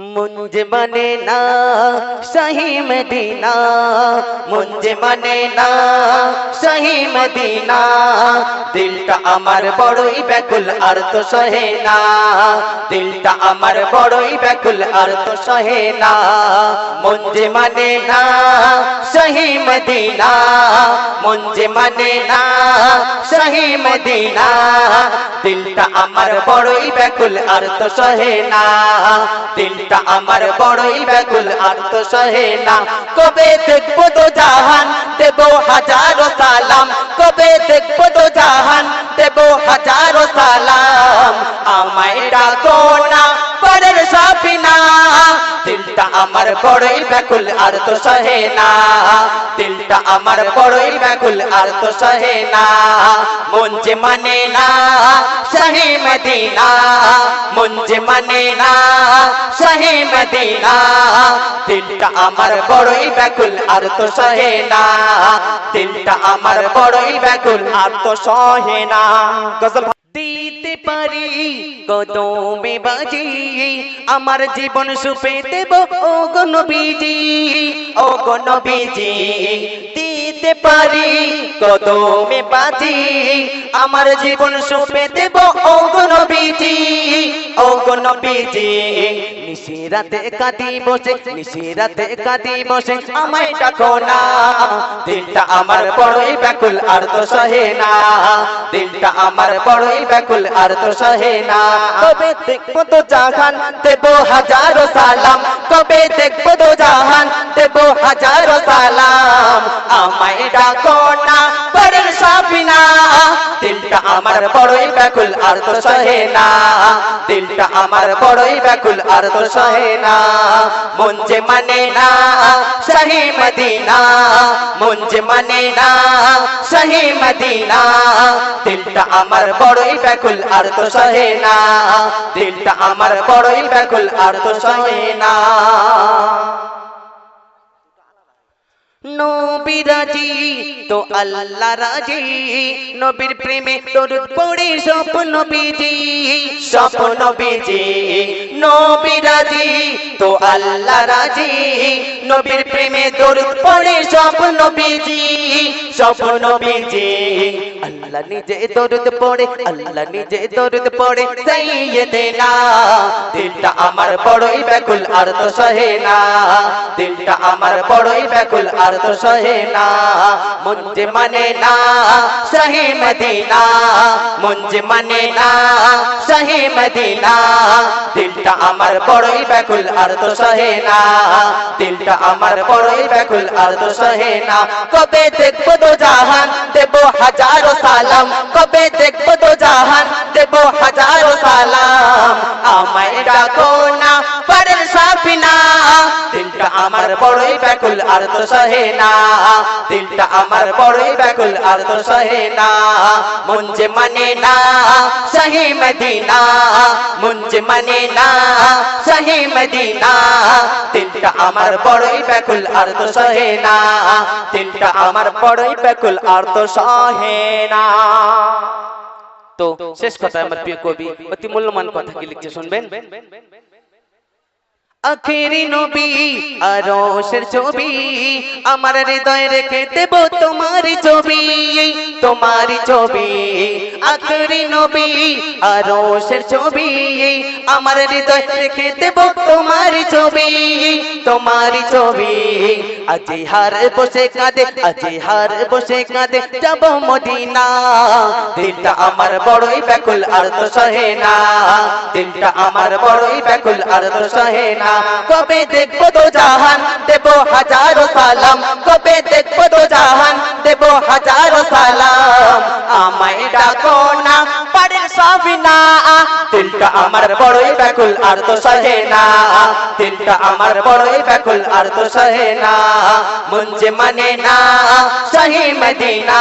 মুঞ্জ মানে না সহিম দিনা মুঞ্জ মানে না সহিম দিনা দিলটা আমার বড়ই ব্যাকুল আর তো সহে না দিলটা আমার বড়ই ব্যাকুল আর তো সহে না মুঞ্জে মানে না সহি মদিনা মুঞ্জে মানে না সহি মদিনা দিলটা আমার বড়ই ব্যাকুল আর তো সহে না দিলটা আমার বড়ই ব্যাকুল আর তো সহে না কবে দেখব তো জাহান দেবো হাজারো সালাম কবে দেখব তো জাহান দেবো হাজারো সালাম আমায় ডাকো না পরের সাফিনা আমার বড়ই ব্যাকুল, আর তো সহে না। দিলটা আমার বড়ই ব্যাকুল, আর তো সহে না। মন মানে না, সহি মদিনা। মন মানে না, সহি মদিনা। দিলটা আমার বড়ই ব্যাকুল, আর তো সহে না। দিলটা আমার বড়ই ব্যাকুল, আর তো সহে না। গজল দিতে পারি, কদমে বাজি, আমার জীবন সুপে দেব ও গণবিজি ও গণবিজি দিতে পারি, কদমে বাজি আমার জীবন সুপে দেব ও গণবিজি ও গণবিজি নিশিরাতে কাঁদি বসে নিশিরাতে কাঁদি বসে আমায় ডাকো না। দিলটা আমার বড়ই ব্যাকুল, আর তো সহে না। দিলটা আমার বড়ই ব্যাকুল, আর তো সহে না। কবে দেখব তো জাহান, দেব হাজারো সালাম। কবে দেখব তো জাহান, দেব হাজারো সালাম। আমায় ডাকো না সাফিনা দিলটা আমার বড়ই ব্যাকুল, আর তো সহে না। দিলটা আমার বড়ই ব্যাকুল, আর তো সহে না। মন যে মানে না সহি মদিনা। মন যে মানে না সহি মদিনা। দিলটা আমার বড়ই ব্যাকুল, আর তো সহে না। দিলটা আমার বড়ই ব্যাকুল, আর তো সহে না। নবীরাজি তো আল্লাহ রাজি। নবীর প্রেমে দরুদ পড়ে স্বপ্ন বিজি স্বপ্ন বিজি নবীরাজি তো আল্লাহ রাজি। নবীর প্রেমে দরুদ পড়ে স্বপ্ন বিজি স্বপ্ন বিজি আল্লাহ নিজে দরুদ পড়ে, আল্লাহ নিজে দরুদ পড়ে সাইয়েদেনা। দিলটা আমার বড়ই ব্যাকুল, আর তো সহে না। দিলটা আমার বড়ই ব্যাকুল, আর তো সহে না। মুঞ্জে মানে না সহি মদিনা। মুঞ্জে মানে না সহি মদিনা। দিলটা আমার বড়ই ব্যাকুল, আর তো সহে না। দিলটা আমার বড়ই ব্যাকুল আর তো সহে না। কবে দেখব তো জাহান, দেব হাজারো সালাম। কবে দেখব তো জাহান, দেব হাজারো আমার বড়ই ব্যাকুল, আর তো সহে না। দিলটা আমার বড়ই ব্যাকুল, আর তো সহে না। মন না মদিনা। মন না মদিনা। দিলটা আমার বড়ই ব্যাকুল, আর তো সহে না। দিলটা আমার বড়ই ব্যাকুল, আর তো সহে না। তো শেষ কথা আমার প্রিয় কবি, অতি কথা কি লিখছে শুনবেন? আখেরি নবী আরশের ছবি। আমার হৃদয়ে রেখে দেব তোমারি ছবি। তোমারি ছবি। আখেরি নবী আরশের ছবি। আমার হৃদয়ে রেখে দেব তোমারি ছবি। তোমারি ছবি। আজি হার বসে কাঁদে আজি হার বসে কাঁদে যাব মদিনা। দিলটা আমার বড়ই ব্যাকুল আর তো সহে না। দিলটা আমার বড়ই ব্যাকুল আর তো সহে না। কবে দেখব তো জাহান, দেব হাজারো সালাম। কবে দেখব তো জাহান, দেব হাজারো সালাম। আমায় ডাকো না দিলটা আমার বড়ই ব্যাকুল, আর তো সহে না দিলটা আমার বড়ই ব্যাকুল, আর তো সহে না মুঞ্জে মানে না সহি মদিনা।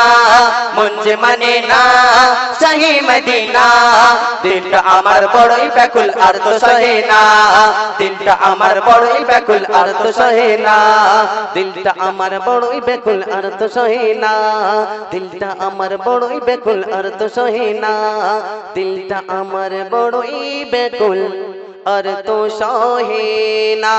মুঞ্জে মানে না সহি মদিনা। দিলটা আমার বড়ই ব্যাকুল, আর তো সহে না দিলটা আমার বড়ই ব্যাকুল, আর তো সহে না দিলটা আমার বড়ই ব্যাকুল, আর তো সহে না দিলটা আমার বড়ই ব্যাকুল, আর তো সহে না দিলটা আমার বড়ই বেকুল আর তো সহে না।